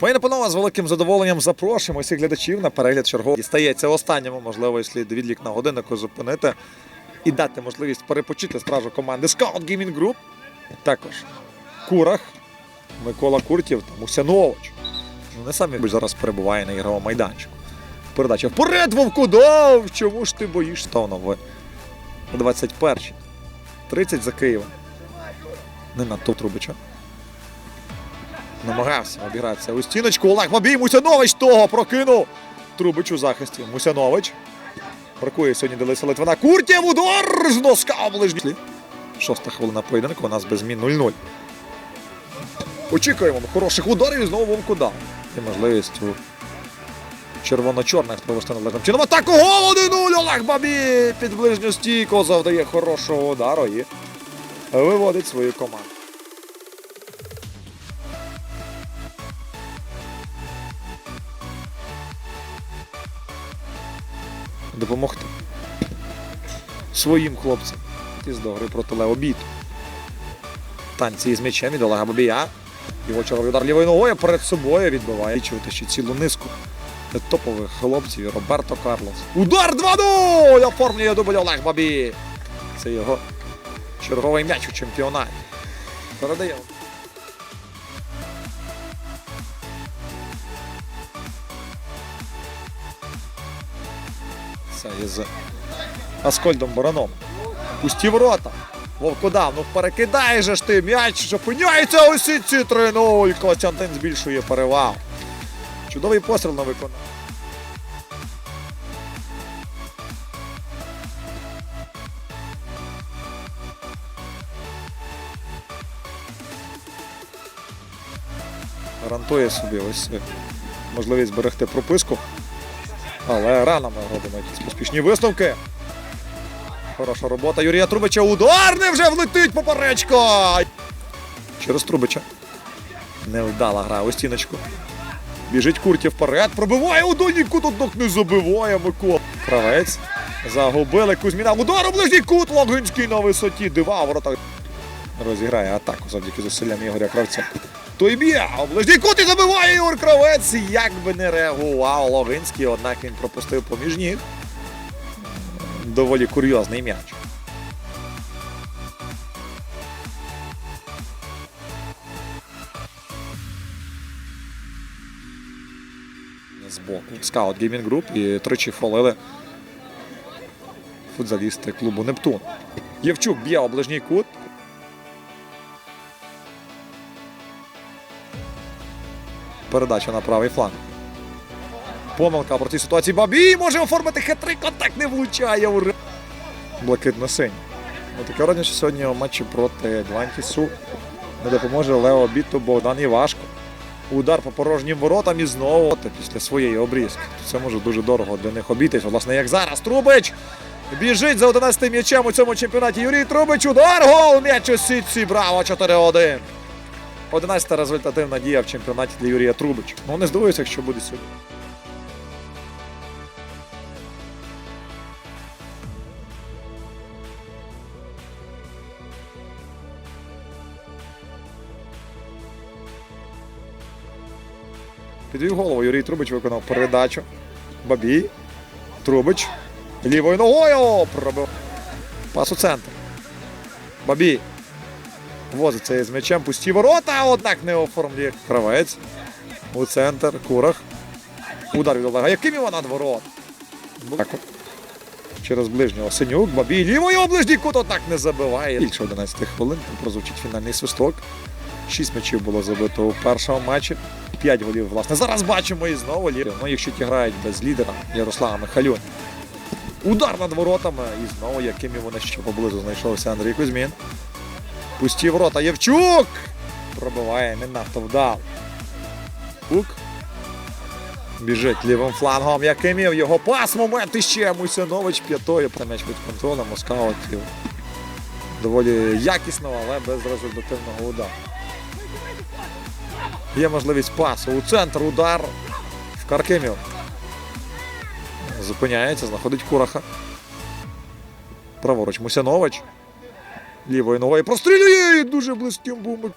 Пані панове, з великим задоволенням запрошуємо всіх глядачів на перегляд чергового. Стається останньому, можливо, слід відлік на годиннику зупинити і дати можливість перепочити стражу команди Scout Gaming Group. Також Курах, Микола Куртів та Мусянович. Не самі зараз перебуває на ігровому майданчику. Передача вперед, Вовкудов! Чому ж ти боїшся? Товно ви 21-й. 30 за Києвом. Не надто Трубича. Намагався обігратися у стіночку. Олег Бабій Мусянович того прокинув. Трубич у захисті. Мусянович. Бракує сьогодні Делиса Литвина. Куртєв удар з носка в ближній. Шоста хвилина поєдинку. У нас без змін 0-0. Очікуємо хороших ударів і знову Вовку дав. І можливість у червоно-чорних провести належним чином. Атаку гол 1-0. Олег Бабій під ближню стійку завдає хорошого удару і виводить свою команду. Допомогти своїм хлопцям із до гри проти Леобіт. Танці із м'ячем від Олега Бабія. Його черговий удар лівою ногою перед собою відбиває. Відчувати ще цілу низку топових хлопців. Роберто Карлос. Удар 2-0! Оформлює дубль Олег Бабій. Це його черговий м'яч у чемпіонаті. Передає. Це із Аскольдом Бараном. Пусті ворота. Вовкодав, ну перекидай же ж ти м'яч, що опиняється у сітці 3-0. Костянтин збільшує перевагу. Чудовий постріл на виконання. Гарантує собі ось е, можливість зберегти прописку. Але рано ми робимо якісь успішні висновки. Хороша робота Юрія Трубича. Удар не вже влетить поперечко. Через Трубича. Невдала гра у стіночку. Біжить Куртів вперед. Пробиває у дальній кут, однак не забиває Микола. Кравець. Загубили Кузьміна. Удар у ближній кут. Логинський на висоті. Дива ворота. Розіграє атаку завдяки зусиллям Ігоря Кравця. Той б'є, а ближній і забиває Ігор Кравець. Як би не реагував Логинський, однак він пропустив поміж ніг. Доволі курйозний м'яч. Збоку. Скаут Геймінг Груп і тричі фолили футзалісти клубу Нептун. Євчук б'є у ближній кут. Передача на правий фланг. Помилка проти ситуації. Бабій може оформити хитрий контакт, не влучає у ри- блакитно-синь. Ну, таке що сьогодні у матчі проти Атлантісу не допоможе Лео Біту Богдан Івашко. Удар по порожнім воротам і знову після своєї обрізки. Це може дуже дорого для них обійтись. Власне, як зараз. Трубич біжить за 11 м'ячем у цьому чемпіонаті. Юрій Трубич. Удар гол! М'яч у сітці. Браво! 4-1. 11 результативна дія в чемпіонаті для Юрія Трубича. Ну не здивуюся, якщо буде сьогодні. Підвів голову. Юрій Трубич виконав передачу. Бабій. Трубич. Лівою ногою пробив. Пас у центр. Бабій. Возиться із м'ячем. Пусті ворота, однак не оформлює кравець. У центр. Курах. Удар від Олега. Яким його над ворот? Так. от. Через ближнього Синюк. Бабій лівою у ближній кут, однак не забиває. Більше 11 хвилин. Прозвучить фінальний свисток. Шість м'ячів було забито у першому матчі. П'ять голів, власне. Зараз бачимо і знову лідер. Ну, якщо ті грають без лідера Ярослава Михайлюна. Удар над воротами. І знову, яким вони ще поблизу знайшовся Андрій Кузьмін. Пусті ворота. Євчук! Пробиває не надто вдало. Кук. Біжить лівим флангом. Якимів його пас. Момент іще Мусянович п'ятою. М'яч під контролем у скаутів. Доволі якісного, але без результативного удару. Є можливість пасу у центр, удар в Каркимів. Зупиняється, знаходить Кураха. Праворуч Мусянович. Лівою ногою прострілює дуже близьким був.